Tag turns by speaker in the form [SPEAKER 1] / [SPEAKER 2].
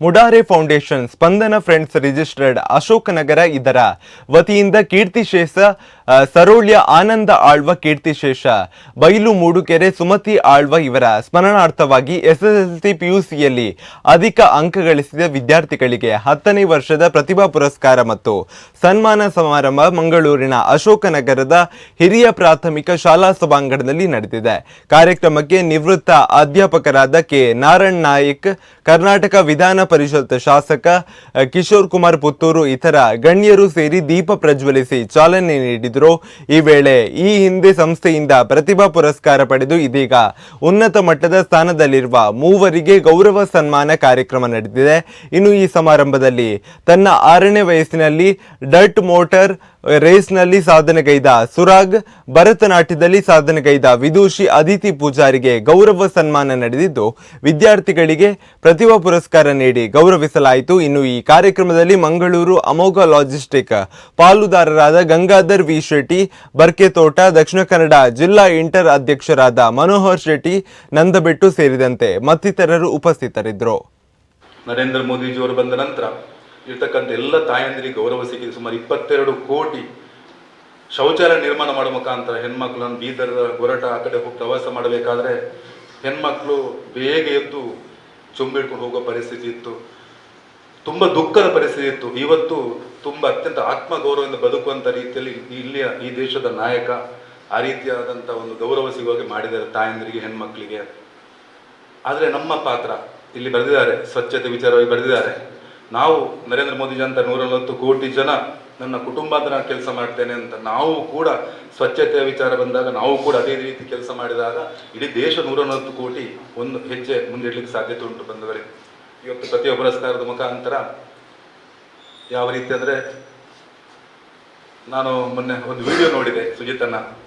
[SPEAKER 1] ಮುಡಾರೆ foundation Spandana friends registered Ashokanagara ಇದರ ವತಿಯಿಂದ ಕೀರ್ತಿಶೇಷ ಸರೋಳ್ಯ ಆನಂದ ಆಳ್ವ ಕೀರ್ತಿಶೇಷ ಬೈಲು ಮೂಡುಕೆರೆ ಸುಮತಿ ಆಳ್ವ ಇವರ ಸ್ಮರಣಾರ್ಥವಾಗಿ ಎಸ್ಎಸ್ಎಲ್ಸಿ ಪಿಯುಸಿಯಲ್ಲಿ ಅಧಿಕ ಅಂಕ ಗಳಿಸಿದ ವಿದ್ಯಾರ್ಥಿಗಳಿಗೆ ಹತ್ತನೇ ವರ್ಷದ ಪ್ರತಿಭಾ ಪುರಸ್ಕಾರ ಮತ್ತು ಸನ್ಮಾನ ಸಮಾರಂಭ ಮಂಗಳೂರಿನ ಅಶೋಕನಗರದ ಹಿರಿಯ ಪ್ರಾಥಮಿಕ ಶಾಲಾ ಸಭಾಂಗಣದಲ್ಲಿ ನಡೆದಿದೆ. ಕಾರ್ಯಕ್ರಮಕ್ಕೆ ನಿವೃತ್ತ ಅಧ್ಯಾಪಕರಾದ ಕೆ. ನಾರಾಯಣ್ ನಾಯಕ್, ಕರ್ನಾಟಕ ವಿಧಾನ ಪರಿಷತ್ ಶಾಸಕ ಕಿಶೋರ್ ಕುಮಾರ್ ಪುತ್ತೂರು, ಇತರ ಗಣ್ಯರು ಸೇರಿ ದೀಪ ಪ್ರಜ್ವಲಿಸಿ ಚಾಲನೆ ನೀಡಿದರು. ಈ ವೇಳೆ ಈ ಹಿಂದೆ ಸಂಸ್ಥೆಯಿಂದ ಪ್ರತಿಭಾ ಪುರಸ್ಕಾರ ಪಡೆದು ಇದೀಗ ಉನ್ನತ ಮಟ್ಟದ ಸ್ಥಾನದಲ್ಲಿರುವ ಮೂವರಿಗೆ ಗೌರವ ಸನ್ಮಾನ ಕಾರ್ಯಕ್ರಮ ನಡೆದಿದೆ. ಇನ್ನು ಈ ಸಮಾರಂಭದಲ್ಲಿ ತನ್ನ ಆರನೇ ವಯಸ್ಸಿನಲ್ಲಿ ಡರ್ಟ್ ಮೋಟಾರ್ ರೇಸ್ನಲ್ಲಿ ಸಾಧನೆಗೈದ ಸುರಾಗ್, ಭರತನಾಟ್ಯದಲ್ಲಿ ಸಾಧನೆಗೈದ ವಿದೂಷಿ ಅದಿತಿ ಪೂಜಾರಿಗೆ ಗೌರವ ಸನ್ಮಾನ ನಡೆದಿದ್ದು, ವಿದ್ಯಾರ್ಥಿಗಳಿಗೆ ಪ್ರತಿಭಾ ಪುರಸ್ಕಾರ ನೀಡಿ ಗೌರವಿಸಲಾಯಿತು. ಇನ್ನು ಈ ಕಾರ್ಯಕ್ರಮದಲ್ಲಿ ಮಂಗಳೂರು ಅಮೋಘ ಲಾಜಿಸ್ಟಿಕ್ ಪಾಲುದಾರರಾದ ಗಂಗಾಧರ್ ವಿ ಶೆಟ್ಟಿ, ಬರ್ಕೆತೋಟ, ದಕ್ಷಿಣ ಕನ್ನಡ ಜಿಲ್ಲಾ ಇಂಟರ್ ಅಧ್ಯಕ್ಷರಾದ ಮನೋಹರ್ ಶೆಟ್ಟಿ, ನಂದಬೆಟ್ಟು ಸೇರಿದಂತೆ ಮತ್ತಿತರರು ಉಪಸ್ಥಿತರಿದ್ದರು.
[SPEAKER 2] ನರೇಂದ್ರ ಮೋದಿಜಿಯವರು ಬಂದ ನಂತರ ಇರ್ತಕ್ಕಂಥ ಎಲ್ಲ ತಾಯಂದಿರಿಗೆ ಗೌರವ ಸಿಕ್ಕಿದೆ. ಸುಮಾರು ಇಪ್ಪತ್ತೆರಡು ಕೋಟಿ ಶೌಚಾಲಯ ನಿರ್ಮಾಣ ಮಾಡುವ ಮುಖಾಂತರ ಹೆಣ್ಮಕ್ಳನ್ನು ಬೀದರ್ ಗೊರಟ ಆ ಕಡೆ ಹೋಗಿ ಪ್ರವಾಸ ಮಾಡಬೇಕಾದ್ರೆ ಹೆಣ್ಮಕ್ಳು ಬೇಗ ಎದ್ದು ಚುಂಬಿಡ್ಕೊಂಡು ಹೋಗೋ ಪರಿಸ್ಥಿತಿ ಇತ್ತು. ತುಂಬ ದುಃಖದ ಪರಿಸ್ಥಿತಿ ಇತ್ತು. ಇವತ್ತು ತುಂಬ ಅತ್ಯಂತ ಆತ್ಮಗೌರವದಿಂದ ಬದುಕುವಂಥ ರೀತಿಯಲ್ಲಿ ಇಲ್ಲಿಯ ಈ ದೇಶದ ನಾಯಕ ಆ ರೀತಿಯಾದಂಥ ಒಂದು ಗೌರವ ಸಿಗುವಾಗೆ ಮಾಡಿದ್ದಾರೆ ತಾಯಂದಿರಿಗೆ, ಹೆಣ್ಮಕ್ಳಿಗೆ. ಆದರೆ ನಮ್ಮ ಪಾತ್ರ, ಇಲ್ಲಿ ಬರೆದಿದ್ದಾರೆ, ಸ್ವಚ್ಛತೆ ವಿಚಾರವಾಗಿ ಬರೆದಿದ್ದಾರೆ. ನಾವು ನರೇಂದ್ರ ಮೋದಿಜಿ ಅಂತ ನೂರ ನಲವತ್ತು ಕೋಟಿ ಜನ ನನ್ನ ಕುಟುಂಬದ ನಾನು ಕೆಲಸ ಮಾಡ್ತೇನೆ ಅಂತ ನಾವು ಕೂಡ ಸ್ವಚ್ಛತೆಯ ವಿಚಾರ ಬಂದಾಗ ನಾವು ಕೂಡ ಅದೇ ರೀತಿ ಕೆಲಸ ಮಾಡಿದಾಗ ಇಡೀ ದೇಶ ನೂರ ನಲವತ್ತು ಕೋಟಿ ಒಂದು ಹೆಜ್ಜೆ ಮುಂದಿಡ್ಲಿಕ್ಕೆ ಸಾಧ್ಯತೆ ಉಂಟು ಬಂದವರಿಗೆ. ಇವತ್ತು ಪ್ರತಿಯೊಬ್ಬ ಪುರಸ್ಕಾರದ ಮುಖಾಂತರ ಯಾವ ರೀತಿ ಅಂದರೆ ನಾನು ಮೊನ್ನೆ ಒಂದು ವಿಡಿಯೋ ನೋಡಿದೆ ಸುಜಿತನ